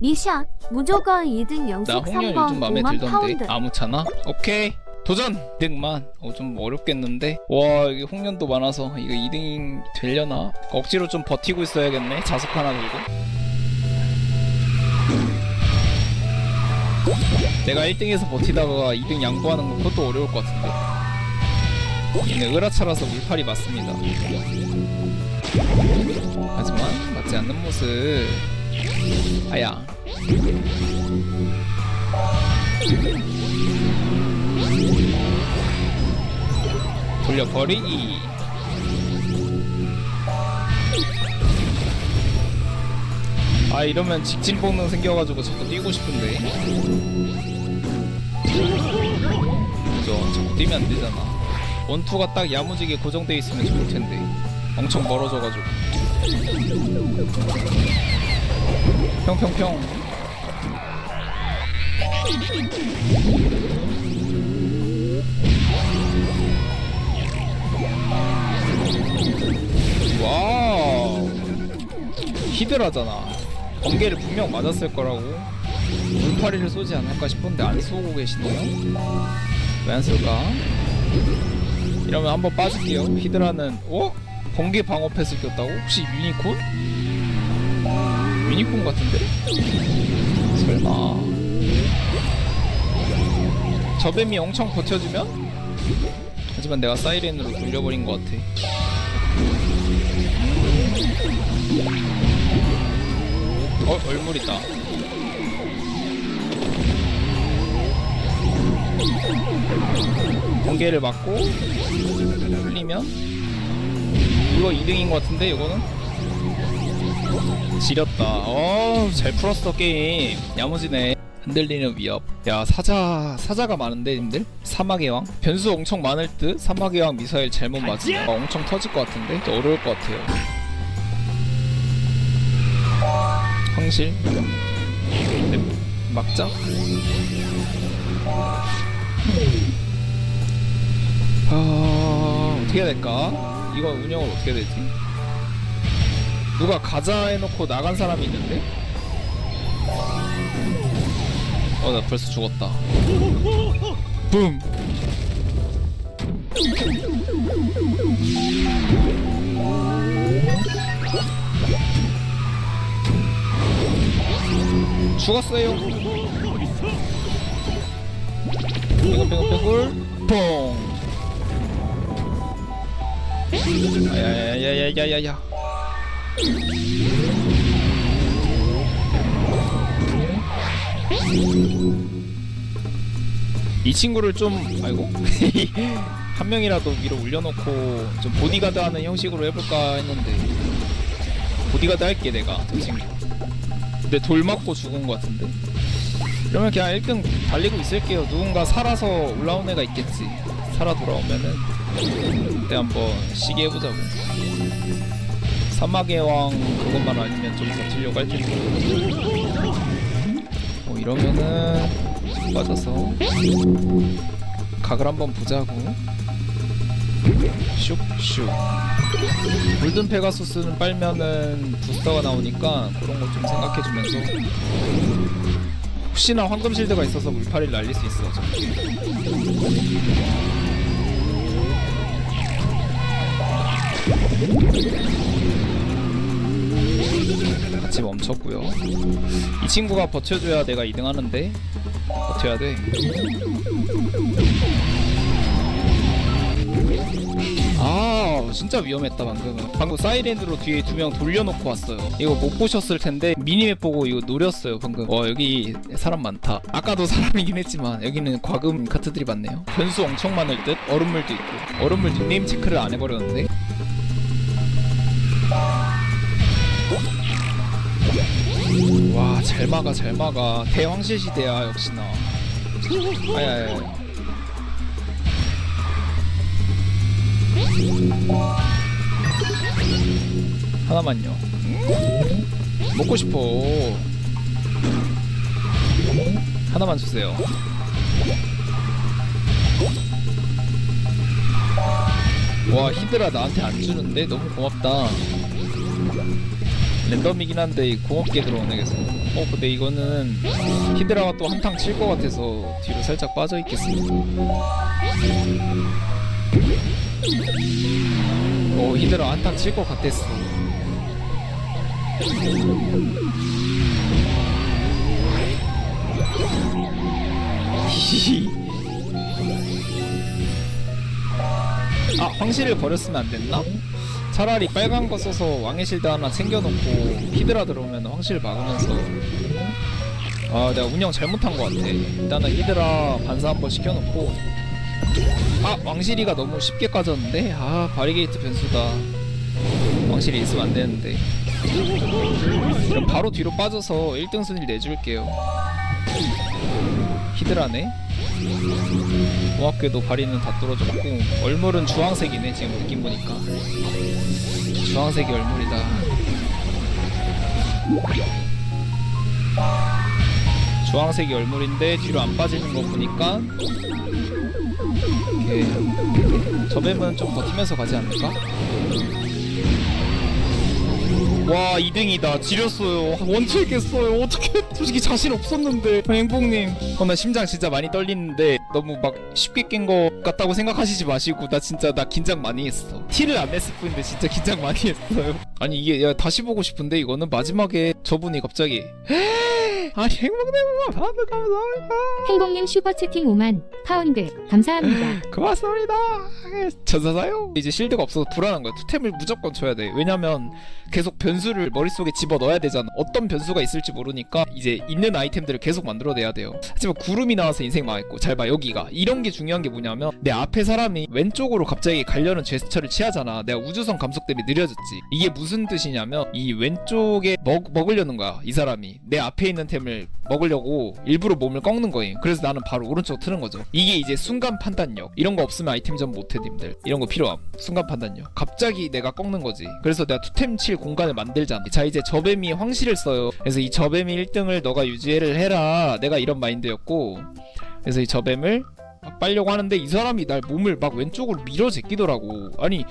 미션 무조건 2등 나 연속 홍련 3번 요즘 맘에 5만 들던데. 파운드. 아무 차나? 오케이. 도전! 2등만. 어, 좀 어렵겠는데? 와 이게 홍련도 많아서 이거 2등 되려나? 억지로 좀 버티고 있어야겠네. 자석 하나 들고. 내가 1등에서 버티다가 2등 양보하는 거 그것도 어려울 것 같은데. 얘네 으라차라서 물팔이 맞습니다. 하지만 맞지 않는 모습. 아야 돌려버리기 아 이러면 직진 본능 생겨가지고 자꾸 뛰고 싶은데. 그죠? 자꾸 뛰면 안 되잖아. 원투가 딱 야무지게 고정돼 있으면 좋을 텐데. 엄청 멀어져가지고. 평평평 와우 히드라잖아 번개를 분명 맞았을 거라고 물파리를 쏘지 않을까 싶은데 안 쏘고 계시네요 왜 안 쏠까 이러면 한번 빠질게요 히드라는 어? 번개 방어 패스 꼈다고? 혹시 유니콘? 유니콘 같은데? 설마 저 뱀이 엄청 버텨주면? 하지만 내가 사이렌으로 돌려버린 것 같아 어, 얼물 있다. 번개를 맞고 풀리면 이거 2등인 것 같은데 이거는 지렸다. 어, 잘 풀었어 게임. 야무지네. 흔들리는 위협. 야 사자 사자가 많은데 님들? 사막의 왕? 변수 엄청 많을 듯? 사막의 왕 미사일 잘못 맞으면 어, 엄청 터질 것 같은데? 또 어려울 것 같아요. 황실? 네, 막자? 아 어떻게 해야 될까? 이거 운영을 어떻게 해야 되지? 누가 가자 해놓고 나간 사람이 있는데 어 나 벌써 죽었다 붐 죽었어요. 뱅글뱅글뱅글 뽕. 야야야야야야야 이 친구를 좀 아이고. 한 명이라도 위로 올려놓고 좀 보디가드 하는 형식으로 해볼까 했는데 보디가드 할게 내가 저 친구. 근데 돌 맞고 죽은 것 같은데? 그러면 그냥 1등 달리고 있을게요. 누군가 살아서 올라온 애가 있겠지. 살아 돌아오면은 그때 한번 시계 해보자고. 사막의 왕 그것만 아니면 좀 버티려고 할 텐데. 뭐 이러면은 빠져서 각을 한번 보자고. 슉슉. 골든 페가수스는 빨면은 부스터가 나오니까 그런 거좀 생각해주면서. 혹시나 황금 실드가 있어서 물파리를 날릴 수 있어 어차피. 같이 멈췄고요. 이 친구가 버텨줘야 내가 2등 하는데 버텨야 돼. 아 진짜 위험했다 방금 방금 사이렌으로 뒤에 두 명 돌려놓고 왔어요. 이거 못 보셨을 텐데 미니맵 보고 이거 노렸어요 방금. 어 여기 사람 많다. 아까도 사람이긴 했지만 여기는 과금 카트들이 많네요. 변수 엄청 많을 듯. 얼음물도 있고. 얼음물 닉네임 체크를 안 해버렸는데 와잘 막아 잘 막아 대황실 시대야 역시나 아야야 하나만요. 먹고 싶어. 하나만 주세요. 와 히드라 나한테 안 주는데 너무 고맙다. 랜덤이긴 한데 고맙게 들어오네 계속. 어 근데 이거는 히드라가 또 한탕 칠 것 같아서 뒤로 살짝 빠져 있겠습니다. 어 히드라 한탕 칠 것 같았어. 아 황실을 버렸으면 안 됐나? 차라리 빨간 거 써서 왕의 실드 하나 챙겨놓고 히드라 들어오면 황실 막으면서. 아 내가 운영 잘못한 것 같아. 일단은 히드라 반사 한번 시켜놓고. 아 왕실이가 너무 쉽게 까졌는데? 아 바리게이트 변수다. 왕실이 있으면 안 되는데. 그럼 바로 뒤로 빠져서 1등 순위를 내줄게요. 히드라네 고맙게도 바리는 다 뚫어졌고 얼물은 주황색이네 지금 느낌 보니까 주황색이 얼물이다 주황색이 얼물인데 뒤로 안 빠지는 거 보니까 오케이 저 뱀은 좀 버티면서 가지 않을까? 와 2등이다. 지렸어요. 원투 했겠어요. 어떻게 솔직히 자신 없었는데. 행복님. 어, 나 심장 진짜 많이 떨리는데 너무 막 쉽게 깬거 같다고 생각하시지 마시고 나 진짜 나 긴장 많이 했어. 티를 안 냈을 뿐인데 진짜 긴장 많이 했어요. 아니 이게 야 다시 보고 싶은데 이거는 마지막에 저분이 갑자기 아니 행복님 감사합니다 감사합니다 행복님 슈퍼채팅 5만 파운드 감사합니다. 고맙습니다. 전사사요. 이제 실드가 없어서 불안한 거야. 투템을 무조건 줘야 돼. 왜냐면 계속 변수를 머릿속에 집어 넣어야 되잖아. 어떤 변수가 있을지 모르니까 이제 있는 아이템들을 계속 만들어내야 돼요. 하지만 구름이 나와서 인생 망했고 잘 봐 여기가 이런 게 중요한 게 뭐냐면 내 앞에 사람이 왼쪽으로 갑자기 가려는 제스처를 취하잖아. 내가 우주선 감속 때문에 느려졌지. 이게 무슨 뜻이냐면 이 왼쪽에 먹, 먹으려는 거야. 이 사람이 내 앞에 있는 템을 먹으려고 일부러 몸을 꺾는 거예요. 그래서 나는 바로 오른쪽 트는 거죠. 이게 이제 순간 판단력. 이런 거 없으면 아이템 전 못해 님들. 이런 거 필요함. 순간 판단력. 갑자기 내가 꺾는 거지. 그래서 내가 투템 칠 공간을 만들잖아. 자 이제 저뱀이 황실을 써요. 그래서 이 저뱀이 1등을 너가 유지를 해라. 내가 이런 마인드였고. 그래서 이 저뱀을 막 빨려고 하는데 이 사람이 날 몸을 막 왼쪽으로 밀어 제끼더라고. 아니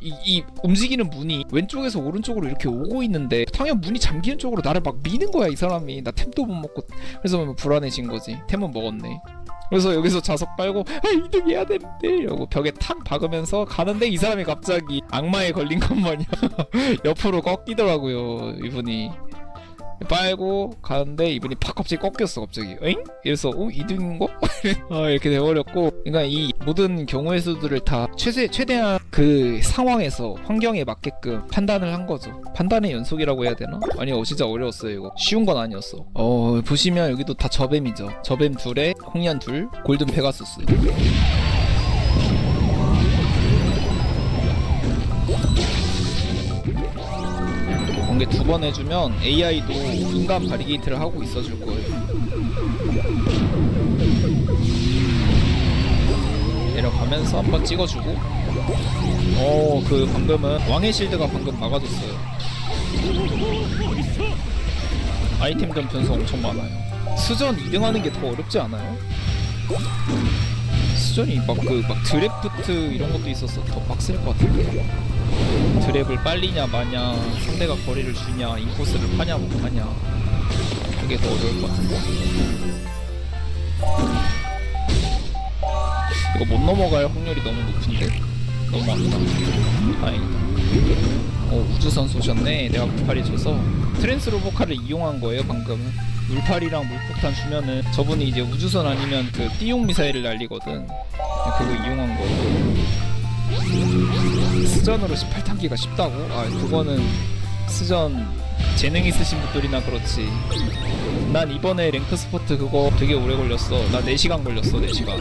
이, 이 움직이는 문이 왼쪽에서 오른쪽으로 이렇게 오고 있는데 당연 문이 잠기는 쪽으로 나를 막 미는 거야 이 사람이. 나 템도 못 먹고 그래서 막 불안해진 거지. 템은 먹었네. 그래서 여기서 자석 빨고 아 2등 해야 되는데! 이러고 벽에 탁 박으면서 가는데 이 사람이 갑자기 악마에 걸린 것 마냥 옆으로 꺾이더라고요 이분이 빨고 가는데 이분이 팍 갑자기 꺾였어 갑자기 엥? 이래서 어? 2등인가? 아 이렇게 돼버렸고 그러니까 이 모든 경우의 수들을 다 최대, 최대한 그 상황에서 환경에 맞게끔 판단을 한 거죠 판단의 연속이라고 해야 되나? 아니 어 진짜 어려웠어요 이거 쉬운 건 아니었어 어 보시면 여기도 다 저뱀이죠 저뱀 둘에 홍련 둘 골든 페가수스 공개 두번 해주면 AI도 인간 바리게이트를 하고 있어줄 거예요. 내려가면서 한번 찍어주고, 어, 그 방금은 왕의 실드가 방금 막아줬어요. 아이템전 변수 엄청 많아요. 수전 2등 하는 게 더 어렵지 않아요? 수전이 막 그 막 드래프트 이런 것도 있어서 더 빡셀 것 같은데. 드랩을 빨리냐 마냐 상대가 거리를 주냐 인코스를 파냐 못 파냐. 그게 더 어려울 것 같은데? 이거 못 넘어갈 확률이 너무 높은데? 넘어간다. 다행이다. 어 우주선 쏘셨네. 내가 물팔이 줘서. 트랜스 로보카를 이용한 거예요 방금은. 물팔이랑 물폭탄 주면은 저분이 이제 우주선 아니면 그 띠용 미사일을 날리거든. 그거 이용한 거예요 스전으로 18탄기가 쉽다고? 아 그거는 스전 재능 있으신 분들이나 그렇지. 난 이번에 랭크 스포트 그거 되게 오래 걸렸어. 나 4시간 걸렸어 4시간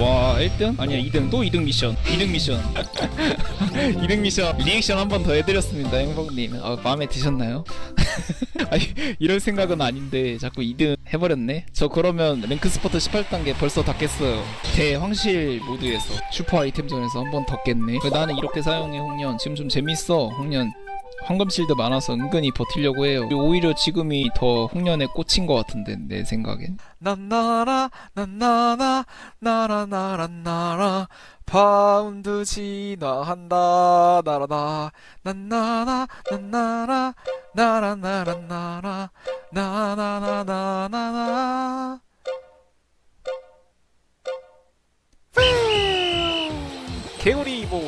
와 1등? 아니야 2등. 또 2등 미션. 2등 미션. 2등 미션. 리액션 한 번 더 해드렸습니다 행복님. 아, 마음에 드셨나요? 아니 이럴 생각은 아닌데 자꾸 2등 해버렸네? 저 그러면 랭크 스포트 18단계 벌써 다 깼어요. 대황실 모드에서 슈퍼 아이템전에서 한 번 더 깼네? 왜 나는 이렇게 사용해 홍련? 지금 좀 재밌어 홍련 황금 실드 많아서 은근히 버티려고 해요. 오히려 지금이 더 홍련에 꽂힌 것 같은데 내 생각엔. 난나라 난나나 나라 나라 나라. 파운드 진화한다 나라다. 난나나 난나라 나라 나라 나라. 나나나나나나. 개구리 뭐